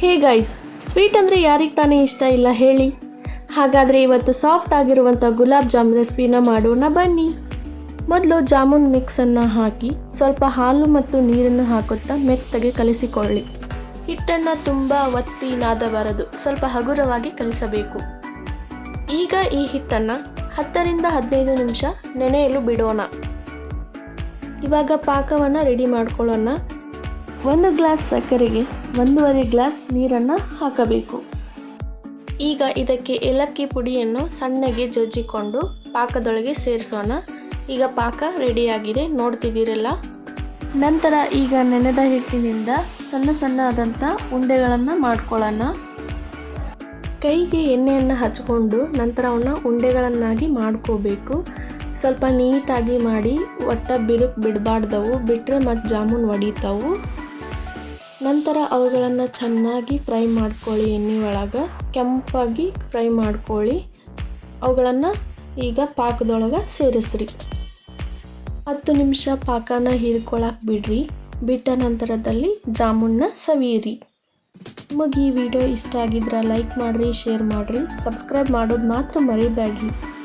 Hey guys, sweet ಅಂದರೆ ಯಾರಿಗೆ ತಾನೇ ಇಷ್ಟ ಇಲ್ಲ ಹೇಳಿ? ಹಾಗಾದರೆ ಇವತ್ತು ಸಾಫ್ಟ್ ಆಗಿರುವಂಥ ಗುಲಾಬ್ ಜಾಮ್ ರೆಸಿಪಿನ ಮಾಡೋಣ ಬನ್ನಿ. ಮೊದಲು ಜಾಮೂನ್ ಮಿಕ್ಸನ್ನು ಹಾಕಿ ಸ್ವಲ್ಪ ಹಾಲು ಮತ್ತು ನೀರನ್ನು ಹಾಕುತ್ತಾ ಮೆತ್ತಗೆ ಕಲಿಸಿಕೊಳ್ಳಿ. ಹಿಟ್ಟನ್ನು ತುಂಬ ಒತ್ತಿ ನಾದಬಾರದು ಸ್ವಲ್ಪ ಹಗುರವಾಗಿ ಕಲಿಸಬೇಕು. ಈಗ ಈ ಹಿಟ್ಟನ್ನು ಹತ್ತರಿಂದ ಹದಿನೈದು ನಿಮಿಷ ನೆನೆಯಲು ಬಿಡೋಣ. ಇವಾಗ ಪಾಕವನ್ನು ರೆಡಿ ಮಾಡ್ಕೊಳ್ಳೋಣ. ಒಂದು ಗ್ಲಾಸ್ ಸಕ್ಕರೆಗೆ ಒಂದೂವರೆ ಗ್ಲಾಸ್ ನೀರನ್ನು ಹಾಕಬೇಕು. ಈಗ ಇದಕ್ಕೆ ಏಲಕ್ಕಿ ಪುಡಿಯನ್ನು ಸಣ್ಣಗೆ ಜಜ್ಜಿಕೊಂಡು ಪಾಕದೊಳಗೆ ಸೇರಿಸೋಣ. ಈಗ ಪಾಕ ರೆಡಿಯಾಗಿದೆ, ನೋಡ್ತಿದ್ದೀರಲ್ಲ? ನಂತರ ಈಗ ನೆನೆದ ಹಿಟ್ಟಿನಿಂದ ಸಣ್ಣ ಸಣ್ಣ ಉಂಡೆಗಳನ್ನು ಮಾಡ್ಕೊಳ್ಳೋಣ. ಕೈಗೆ ಎಣ್ಣೆಯನ್ನು ಹಚ್ಕೊಂಡು ನಂತರ ಅವನ್ನ ಉಂಡೆಗಳನ್ನಾಗಿ ಮಾಡ್ಕೋಬೇಕು. ಸ್ವಲ್ಪ ನೀಟಾಗಿ ಮಾಡಿ, ಒಟ್ಟ ಬಿರುಕು ಬಿಡಬಾರ್ದವು ಬಿಟ್ಟರೆ ಮತ್ತು ಜಾಮೂನ್ ಒಡಿತಾವು. ನಂತರ ಅವುಗಳನ್ನು ಚೆನ್ನಾಗಿ ಫ್ರೈ ಮಾಡ್ಕೊಳ್ಳಿ ಎಣ್ಣೆ ಒಳಗೆ. ಕೆಂಪಾಗಿ ಫ್ರೈ ಮಾಡ್ಕೊಳ್ಳಿ. ಅವುಗಳನ್ನು ಈಗ ಪಾಕದೊಳಗೆ ಸೇರಿಸ್ರಿ. ಹತ್ತು ನಿಮಿಷ ಪಾಕನ ಹೀರ್ಕೊಳಕ್ಕೆ ಬಿಡ್ರಿ. ಬಿಟ್ಟ ನಂತರದಲ್ಲಿ ಜಾಮೂನ್ನ ಸವಿಯಿರಿ. ನಿಮಗೆ ಈ ವಿಡಿಯೋ ಇಷ್ಟ ಆಗಿದ್ರೆ ಲೈಕ್ ಮಾಡಿರಿ, ಶೇರ್ ಮಾಡಿರಿ. ಸಬ್ಸ್ಕ್ರೈಬ್ ಮಾಡೋದು ಮಾತ್ರ ಮರಿಬೇಡ್ರಿ.